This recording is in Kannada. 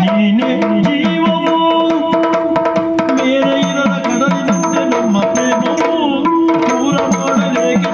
ನೀನೇ ಜೀವವು ಬೇರೆ ಇರದ ಕಡಲಿನಂತೆ ನಮ್ಮ ಪ್ರೇಮವು ದೂರ ಮಾಡಲೇಕೆ